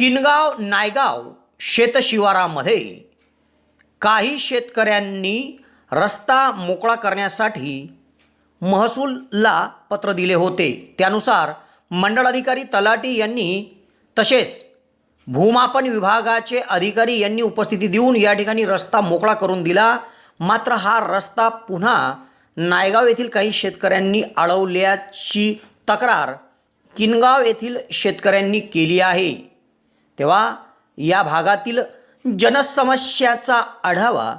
किनगाव नायगाव शेतशिवारामध्ये काही शेतकऱ्यांनी रस्ता मोकळा करण्यासाठी महसूलला पत्र दिले होते. त्यानुसार मंडळाधिकारी तलाटी यांनी तसेच भूमापन विभागाचे अधिकारी यांनी उपस्थिती देऊन या ठिकाणी रस्ता मोकळा करून दिला. मात्र हा रस्ता पुन्हा नायगाव येथील काही शेतकऱ्यांनी अडवल्याची तक्रार किनगाव येथील शेतकऱ्यांनी केली आहे. तेव्हा या भागातील जनसमस्याचा आढावा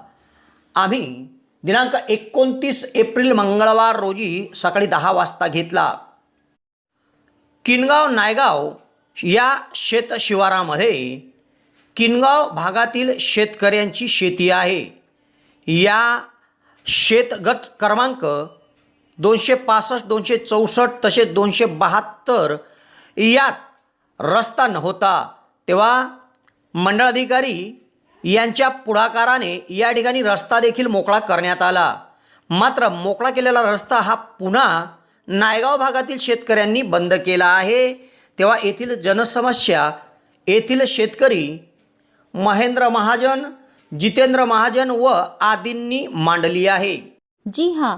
आम्ही दिनांक एकोणतीस एप्रिल मंगळवार रोजी सकाळी दहा वाजता घेतला. किनगाव नायगाव या शेतशिवारामध्ये किनगाव भागातील शेतकऱ्यांची शेती आहे. या शेतगट क्रमांक दोनशे पासष्ट दोनशे चौसष्ट तसेच दोनशे बहात्तर यात रस्ता नव्हता तेव्हा मंडळाधिकारी यांच्या पुढाकाराने या ठिकाणी रस्ता देखील मोकळा करण्यात आला. मात्र मोकळा केलेला रस्ता हा पुन्हा नायगाव भागातील शेतकऱ्यांनी बंद केला आहे. तेव्हा येथील जनसमस्या येथील शेतकरी महेंद्र महाजन जितेंद्र महाजन व आदींनी मांडली आहे. जी हां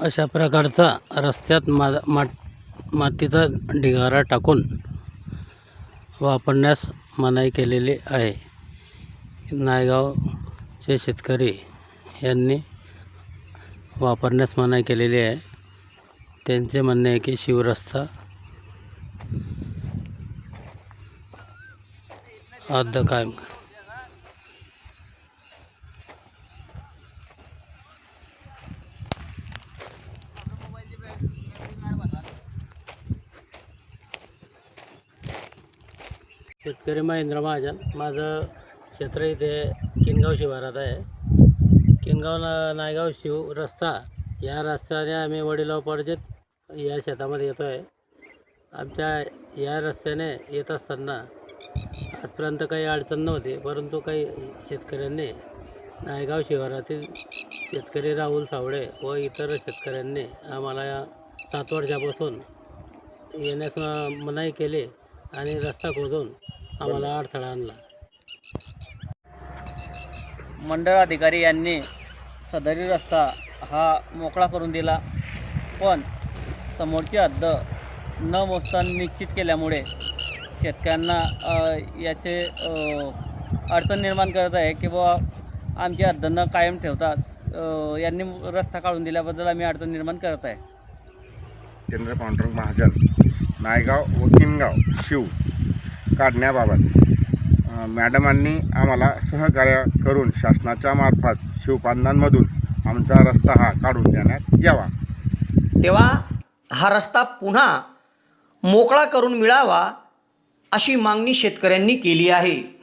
अशा प्रकारचा रस्त्यात मा मा मातीचा ढिगारा टाकून वापरण्यास मनाई केलेली आहे. नायगावचे शेतकरी यांनी वापरण्यास मनाई केलेली आहे. त्यांचे म्हणणे आहे की शिवरस्ता अर्ध कायम शेतकरी महेंद्र महाजन. माझं क्षेत्र इथे किनगाव शिवारात आहे. किनगाव ना नायगाव शिव रस्ता या रस्त्याने आम्ही वडिलोपार्जित या शेतामध्ये येतो आहे आमच्या या रस्त्याने येत असताना आजपर्यंत काही अडचण नव्हती परंतु काही शेतकऱ्यांनी नायगाव शिवारातील शेतकरी राहुल सावळे व इतर शेतकऱ्यांनी आम्हाला या सात वर्षापासून येण्यास मनाई केली. आणि रस्ता खोदून आम्हाला अडथळा आणला. मंडळ अधिकारी यांनी सदरी रस्ता हा मोकळा करून दिला पण समोरची हद्द न मोजता निश्चित केल्यामुळे शेतकऱ्यांना याचे अडचण निर्माण करत आहे की बुवा आमची हद्द न कायम ठेवता यांनी रस्ता काढून दिल्याबद्दल आम्ही अडचण निर्माण करत आहे. केंद्र पांडुरंग महाजन. नायगाव व किनगाव शिव काढण्याबाबत. मॅडमांनी आम्हाला सहकार्य करून शासनाच्या मार्फत शिवपांधांमधून आमचा रस्ता हा काढून देण्यात यावा. तेव्हा हा रस्ता पुन्हा मोकळा करून मिळावा अशी मागणी शेतकऱ्यांनी केली आहे.